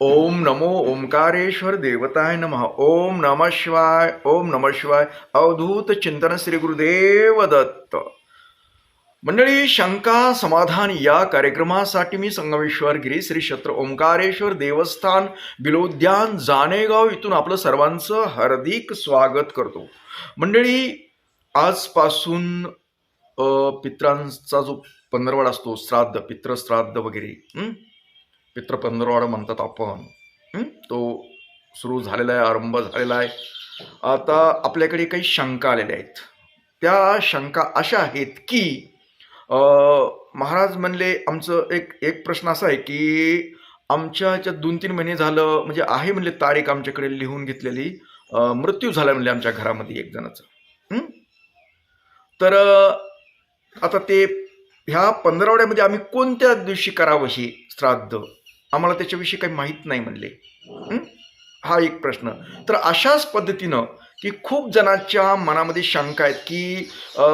ओम नमो ओंकारेश्वर देवताय नमः। ओम नम शिवाय ओम नम शिवाय। अवधूत चिंतन श्री गुरुदेव दत्त। मंडळी शंका समाधान या कार्यक्रमासाठी मी संगमेश्वर गिरी श्री क्षेत्र ओंकारेश्वर देवस्थान बिलोद्यान जानेगाव इथून आपलं सर्वांचं हार्दिक स्वागत करतो. मंडळी आजपासून पित्रांचा जो पंधरवाडा असतो श्राद्ध पित्रश्राद्ध वगैरे हं? पित्र म्हणतात आपण. तो सुरू झालेला आहे आरंभ झालेला आहे. आता आपल्याकडे काही शंका आलेल्या आहेत. त्या शंका अशा आहेत की महाराज म्हणले आमचं एक एक प्रश्न असा आहे की आमच्या ह्याच्यात दोन तीन महिने झालं म्हणजे आहे म्हणले तारीख आमच्याकडे लिहून घेतलेली मृत्यू झाला म्हणले आमच्या घरामध्ये एक जणाचा. तर आता ते ह्या पंधरावड्यामध्ये आम्ही कोणत्या दिवशी करावं हे श्राद्ध? आम्हाला त्याच्याविषयी काही माहीत नाही म्हणले. हा? एक प्रश्न. तर अशाच पद्धतीनं की खूप जणांच्या मनामध्ये शंका आहेत की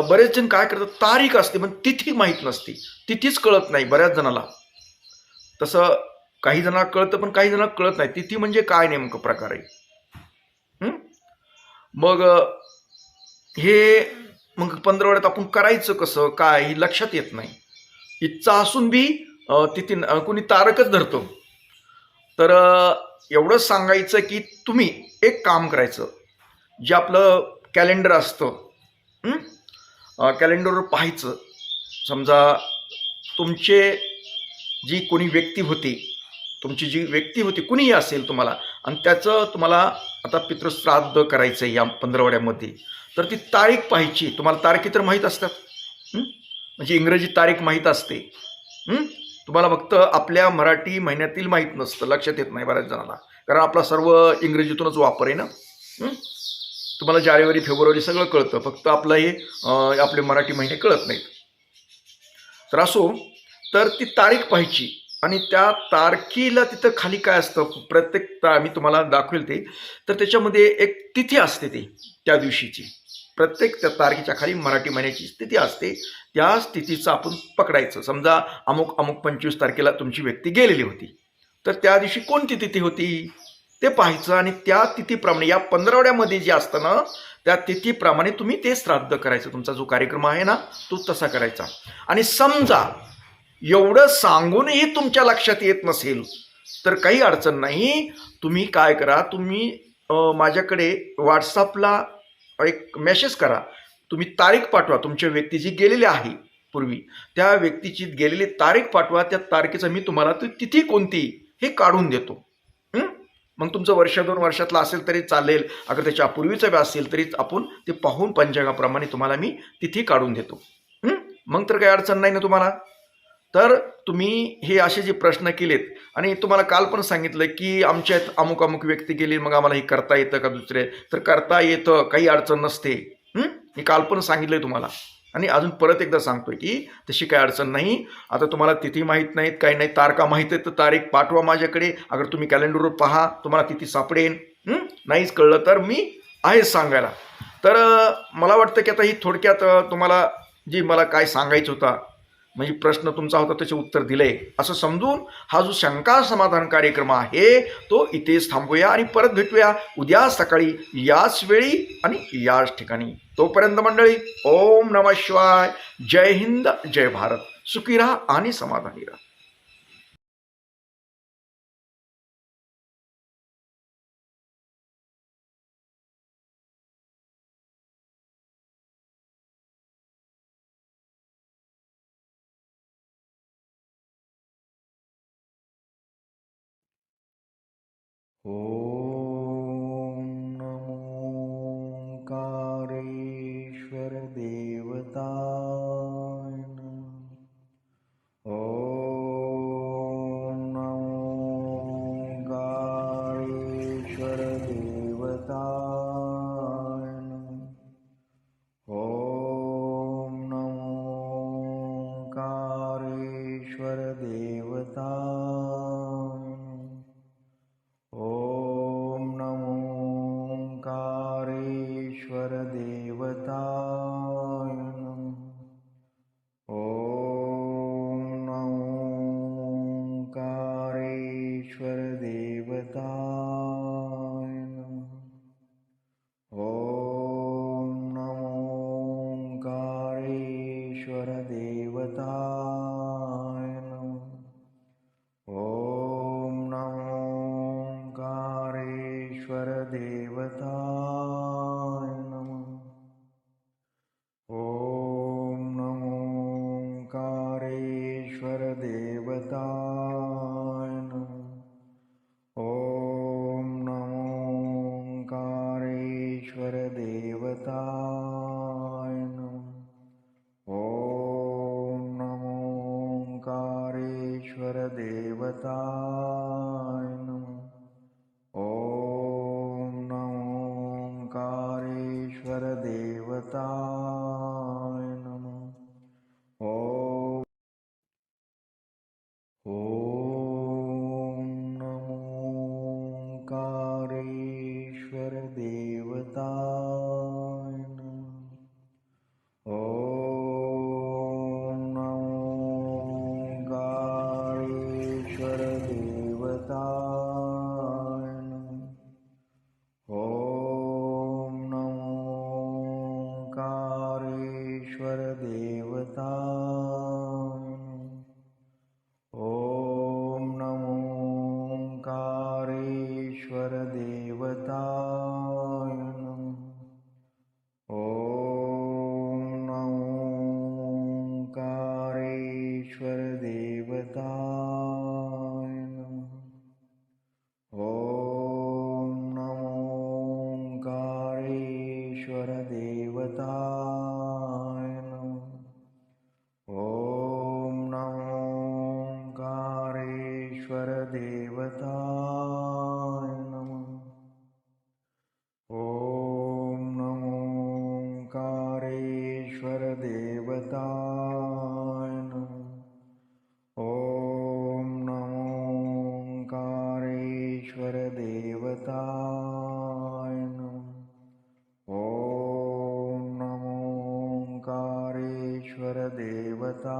बरेच जण काय करतात? तारीख असते पण तिथी माहीत नसते. तिथीच कळत नाही बऱ्याच जणाला. तसं काही जणांना कळतं पण काही जणांना कळत नाही. तिथी म्हणजे काय नेमकं प्रकार आहे? मग हे मग पंधरवड्यात आपण करायचं कसं? काय? हे लक्षात येत नाही. इच्छा असून बी तिथे कुणी तारकच धरतो. तर एवढं एवढंच सांगायचं की तुम्ही एक काम करायचं. जे आपलं कॅलेंडर असतं कॅलेंडरवर पाहायचं. समजा तुमचे जी कोणी व्यक्ती होती तुमची जी व्यक्ती होती कुणीही असेल तुम्हाला आणि त्याचं तुम्हाला आता पितृश्राद्ध करायचं आहे या पंधरवड्यामध्ये तर ती तारीख पाहायची. तुम्हाला तारखी तर माहीत असतात म्हणजे इंग्रजी तारीख माहीत असते तुम्हाला फक्त आपल्या मराठी महिन्यातील माहीत नसतं लक्षात येत नाही बऱ्याच जणांना. कारण आपला सर्व इंग्रजीतूनच वापर आहे ना? तुम्हाला जानेवारी फेब्रुवारी सगळं कळतं. फक्त आपलं हे आपले मराठी महिने कळत नाहीत. तर असो तर ती तारीख पाहायची. आणि त्या तारखेला तिथं खाली काय असतं? प्रत्येक ता मी तुम्हाला दाखवेल ते. तर त्याच्यामध्ये एक तिथी असते ती त्या दिवशीची. प्रत्येक त्या तारखेच्या खाली मराठी महिन्याची स्थिती असते. त्या स्थितीचं आपण पकडायचं. समजा अमुक अमुक पंचवीस तारखेला तुमची व्यक्ती गेलेली होती. तर त्या दिवशी कोणती तिथी होती? ते पाहायचं आणि त्या तिथीप्रमाणे या पंधरावड्यामध्ये जे असतं ना त्या तिथीप्रमाणे तुम्ही ते श्राद्ध करायचं. तुमचा जो कार्यक्रम आहे ना तो तसा करायचा. आणि समजा एवढं सांगूनही तुमच्या लक्षात येत नसेल तर काही अडचण नाही. तुम्ही काय करा तुम्ही माझ्याकडे व्हॉट्सअपला एक मेसेज करा. तुम्ही तारीख पाठवा. तुमच्या व्यक्ती जी गेलेली आहे पूर्वी त्या व्यक्तीची गेलेली तारीख पाठवा. त्या तारखेचं मी तुम्हाला ती तिथी कोणती हे काढून देतो. मग तुमचं वर्ष दोन वर्षातलं असेल तरी चालेल. अगर त्याच्या पूर्वीचं व्या असेल तरी आपण ते पाहून पंचांगाप्रमाणे तुम्हाला मी तिथी काढून देतो. मग तर काही अडचण नाही ना तुम्हाला? तर तुम्ही हे असे जे प्रश्न केलेत आणि तुम्हाला काल पण सांगितलं की आमच्यात अमुक अमुक व्यक्ती गेली मग आम्हाला हे करता येतं का दुसरे? तर करता येतं काही अडचण नसते. हे? मी काल पण सांगितलंय तुम्हाला. आणि अजून परत एकदा सांगतोय की तशी काही अडचण नाही. आता तुम्हाला तिथी माहीत नाहीत काही नाही तारखा माहीत आहेत तर तारीख पाठवा माझ्याकडे. अगर तुम्ही कॅलेंडरवर पहा तुम्हाला तिथी सापडेन. नाहीच कळलं तर मी आहे सांगायला. तर मला वाटतं की आता ही थोडक्यात तुम्हाला जी मला काय सांगायचं होता म्हणजे प्रश्न तुमचा होता त्याचे उत्तर दिले. असं समजून हा जो शंका समाधान कार्यक्रम आहे तो इथेच थांबूया आणि परत भेटूया उद्या सकाळी याच वेळी आणि याच ठिकाणी. तोपर्यंत मंडळी ओम नम शिवाय. जय हिंद जय भारत. सुखी राहा आणि समाधानी राहा. ॐ नमकारेश्वरदेवता ॐ नमोकारेश्वरदेवता ॐ नमोङ्कारेश्वरदेवताय नमो। ॐ देवताय नमः। ॐ नमोङ्कारेश्वर देवताय नमः। ॐ नमो नमः। ॐ नमो रेश्वरदेवता